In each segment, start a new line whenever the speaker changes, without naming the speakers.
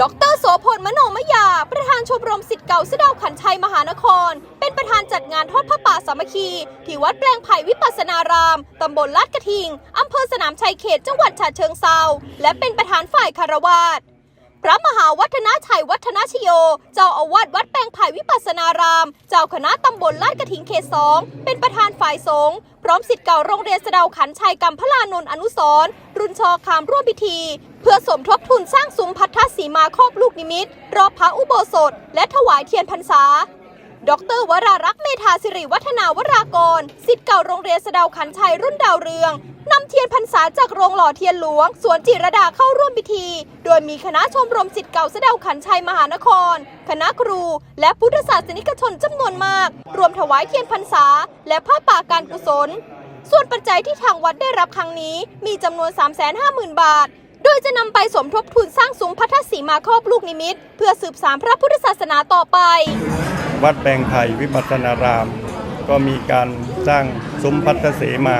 ดรโสพลมโนมยา ประธานชมรมสิทธิ์เก่าเสดาวขันชัยมหานคร เป็นประธานจัดงานทอดพระป่าสามัคคี ที่วัดแปลงไผ่วิปัสนาราม ตำบลลาดกระทิง อำเภอสนามชัยเขตจังหวัดฉะเชิงเซาและเป็นประธานฝ่ายคารวาสพระมหาวัฒนาชัยวัฒนาชโย เจ้าอาวาสวัดแปลงไผ่วิปัสนาราม เจ้าคณะตำบลลาดกระถิงเขตสองเป็นประธานฝ่ายสงฆ์พร้อมสิทธิ์เก่าโรงเรียนสดาขันชัยกัมพลานนท์อนุสร รุ่นชอคามร่วมพิธี เพื่อสมทบทุนสร้างซุ้มพัทธสีมาครอบลูกนิมิต รอบพระอุโบสถ และถวายเทียนพรรษา ดรวรารักษ์เมธาสิริวัฒนาวรากรสิทธิ์เก่าโรงเรียนสะเดาขันชัยรุ่นดาวเรืองนำเทียนพรรษาจากโรงหล่อเทียนหลวง สวนจิรดาเข้าร่วมพิธี โดยมีคณะชมรมสิทธิ์เก่าสดาขันชัยมหานคร คณะครู และพุทธศาสนิกชนจำนวนมาก รวมถวายเทียนพรรษา และผ้าป่าการกุศล ส่วนปัจจัยที่ทางวัดได้รับครั้งนี้มีจำนวน 350,000 บาท โดยจะนำไปสมทบทุนสร้างซุ้มพัทธสีมาครอบลูกนิมิต เพื่อสืบสานพระพุทธศาสนาต่อไป
วัดแปลงไผ่วิปัสสนาราม ก็มีการสร้างซุ้มพัทธเสมา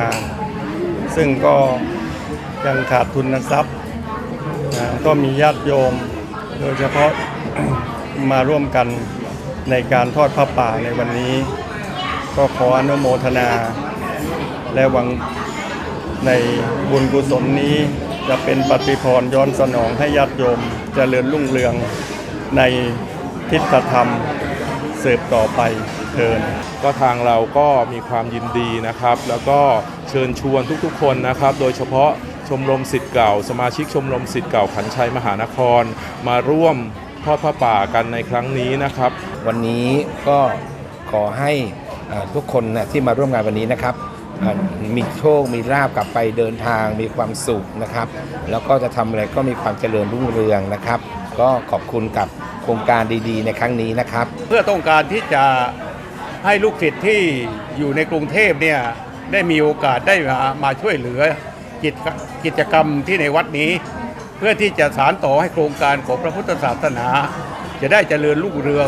ซึ่งก็ยังขาดทุนทรัพย์นะก็มีญาติโยม โดยเฉพาะมาร่วมกันในการทอดพระป่าในวันนี้ ก็ขออนุโมทนา และหวังในบุญกุศลนี้จะเป็นปฏิพรย้อนสนองให้ญาติโยมเจริญรุ่งเรืองในทิฏฐธรรมสืบต่อไปเทิน
ก็ทางเราก็มีความยินดีนะครับ แล้วก็เชิญชวนทุกๆ คนนะครับ โดยเฉพาะชมรมสิทธิ์เก่า สมาชิกชมรมสิทธิ์เก่าขันชัยมหานคร มาร่วมทอดพระป่ากันในครั้งนี้นะครับ
วันนี้ก็ขอให้เอ่อทุกคนนะที่มาร่วมงานวันนี้นะครับเอ่อ มีโชค มีลาบกลับไปเดินทาง มีความสุขนะครับ แล้วก็จะทำอะไรก็มีความเจริญรุ่งเรืองนะครับ ก็ขอบคุณกับโครงการดีๆ ในครั้งนี้นะครับ
เพื่อต้องการที่จะให้ลูกศิษย์ที่อยู่ในกรุงเทพเนี่ยได้มีโอกาสได้มามาช่วยเหลือกิจกิจกรรมที่ในวัดนี้ เพื่อที่จะสานต่อให้โครงการของพระพุทธศาสนา จะได้เจริญรุ่งเรือง